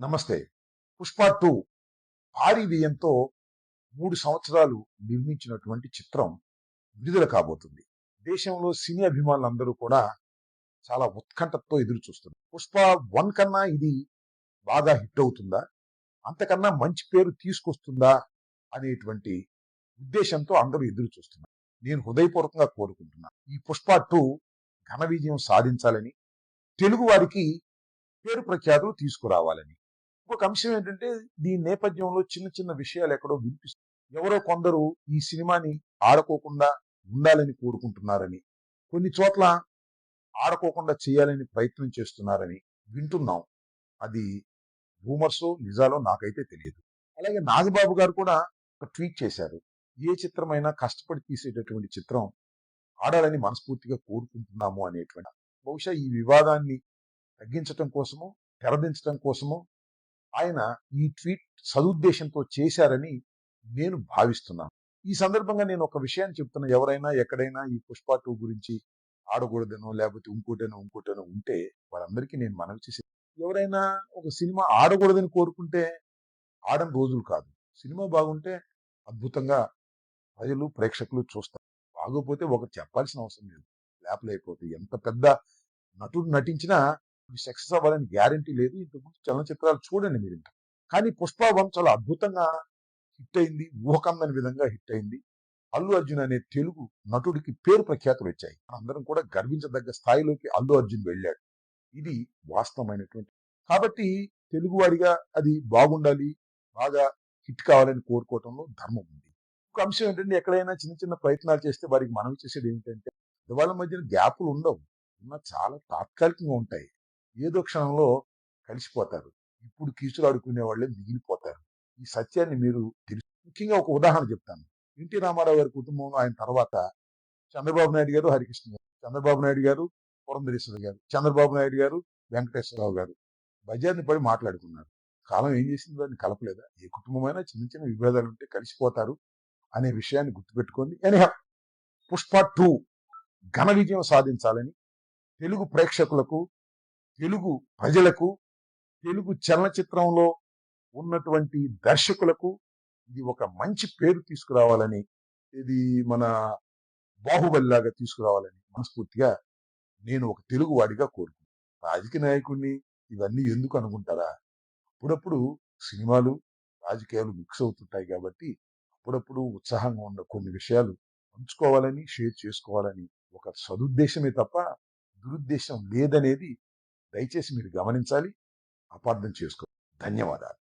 నమస్తే. పుష్ప టూ భారీ వ్యయంతో మూడు సంవత్సరాలు నిర్మించినటువంటి చిత్రం విడుదల కాబోతుంది. దేశంలో సినీ అభిమానులందరూ కూడా చాలా ఉత్కంఠతో ఎదురు చూస్తున్నారు. పుష్ప వన్ కన్నా ఇది బాగా హిట్ అవుతుందా? అంతకన్నా మంచి పేరు తీసుకొస్తుందా? అనేటువంటి ఉద్దేశంతో అందరూ ఎదురు చూస్తున్నారు. నేను హృదయపూర్వకంగా కోరుకుంటున్నాను ఈ పుష్ప టూ ఘన విజయం సాధించాలని తెలుగు వారికి పేరు ప్రఖ్యాతులు తీసుకురావాలని. ఇంకొక అంశం ఏంటంటే దీని నేపథ్యంలో చిన్న చిన్న విషయాలు ఎక్కడో వినిపిస్తుంది ఎవరో కొందరు ఈ సినిమాని ఆడుకోకుండా ఉండాలని కోరుకుంటున్నారని కొన్ని చోట్ల ఆడుకోకుండా చేయాలని ప్రయత్నం చేస్తున్నారని వింటున్నాం. అది రూమర్సో నిజాలో నాకైతే తెలియదు. అలాగే నాగబాబు గారు కూడా ఒక ట్వీట్ చేశారు. ఏ చిత్రమైనా కష్టపడి తీసేటటువంటి చిత్రం ఆడాలని మనస్ఫూర్తిగా కోరుకుంటున్నాము అనేటువంటి. బహుశా ఈ వివాదాన్ని తగ్గించటం కోసమో తెరదించడం కోసమో ఆయన ఈ ట్వీట్ సదుద్దేశంతో చేశారని నేను భావిస్తున్నాను. ఈ సందర్భంగా నేను ఒక విషయాన్ని చెప్తున్నా. ఎవరైనా ఎక్కడైనా ఈ పుష్ప టూ గురించి ఆడకూడదనో లేకపోతే ఇంకోటనో ఇంకోటనో ఉంటే వారందరికీ నేను మనవి చేసే ఎవరైనా ఒక సినిమా ఆడకూడదని కోరుకుంటే ఆడని రోజులు కాదు. సినిమా బాగుంటే అద్భుతంగా ప్రజలు ప్రేక్షకులు చూస్తారు. బాగోపోతే ఒకటి చెప్పాల్సిన అవసరం లేదు. లేపలేకపోతే ఎంత పెద్ద నటుడు నటించినా సక్సెస్ అవ్వాలని గ్యారంటీ లేదు. ఇంతకుముందు చలనచిత్రాలు చూడండి మీరు ఇంకా. కానీ పుష్ప వన్ చాలా అద్భుతంగా హిట్ అయింది. ఊహకందని విధంగా హిట్ అయింది. అల్లు అర్జున్ అనే తెలుగు నటుడికి పేరు ప్రఖ్యాతులు వచ్చాయి. అందరం కూడా గర్వించదగ్గ స్థాయిలోకి అల్లు అర్జున్ వెళ్ళాడు. ఇది వాస్తవమైనటువంటి కాబట్టి తెలుగువాడిగా అది బాగుండాలి. బాగా హిట్ కావాలని కోరుకోవటంలో ధర్మం ఉంది. ఒక అంశం ఏంటంటే ఎక్కడైనా చిన్న చిన్న ప్రయత్నాలు చేస్తే వారికి మనవి చేసేది ఏంటంటే వాళ్ళ మధ్యన గ్యాపులు ఉండవు. ఉన్న చాలా తాత్కాలికంగా ఉంటాయి. ఏదో క్షణంలో కలిసిపోతారు. ఇప్పుడు కీచులు ఆడుకునే వాళ్ళే మిగిలిపోతారు. ఈ సత్యాన్ని మీరు తెలుసు. ముఖ్యంగా ఒక ఉదాహరణ చెప్తాను. ఎన్టీ రామారావు గారి కుటుంబంలో ఆయన తర్వాత చంద్రబాబు నాయుడు గారు హరికృష్ణ గారు. చంద్రబాబు నాయుడు గారు పురంధరేశ్వర గారు. చంద్రబాబు నాయుడు గారు వెంకటేశ్వరరావు గారు. బజార్ని పడి మాట్లాడుకున్నారు. కాలం ఏం చేసింది దాన్ని కలపలేదా? ఏ కుటుంబమైనా చిన్న చిన్న విభేదాలు ఉంటే కలిసిపోతారు అనే విషయాన్ని గుర్తుపెట్టుకోండి. ఎనిహా పుష్ప టూ ఘన విజయం సాధించాలని తెలుగు ప్రేక్షకులకు తెలుగు ప్రజలకు తెలుగు చలనచిత్రంలో ఉన్నటువంటి దర్శకులకు ఇది ఒక మంచి పేరు తీసుకురావాలని ఇది మన బాహుబలిలాగా తీసుకురావాలని మనస్ఫూర్తిగా నేను ఒక తెలుగు వాడిగా కోరుకున్నాను రాజకీయ నాయకుడిని ఇవన్నీ ఎందుకు అనుకుంటారా? అప్పుడప్పుడు సినిమాలు రాజకీయాలు మిక్స్ అవుతుంటాయి కాబట్టి అప్పుడప్పుడు ఉత్సాహంగా ఉన్న కొన్ని విషయాలు పంచుకోవాలని షేర్ చేసుకోవాలని ఒక సదుద్దేశమే తప్ప దురుద్దేశం లేదనేది దయచేసి మీరు గమనించాలి. అపార్థం చేసుకో. ధన్యవాదాలు.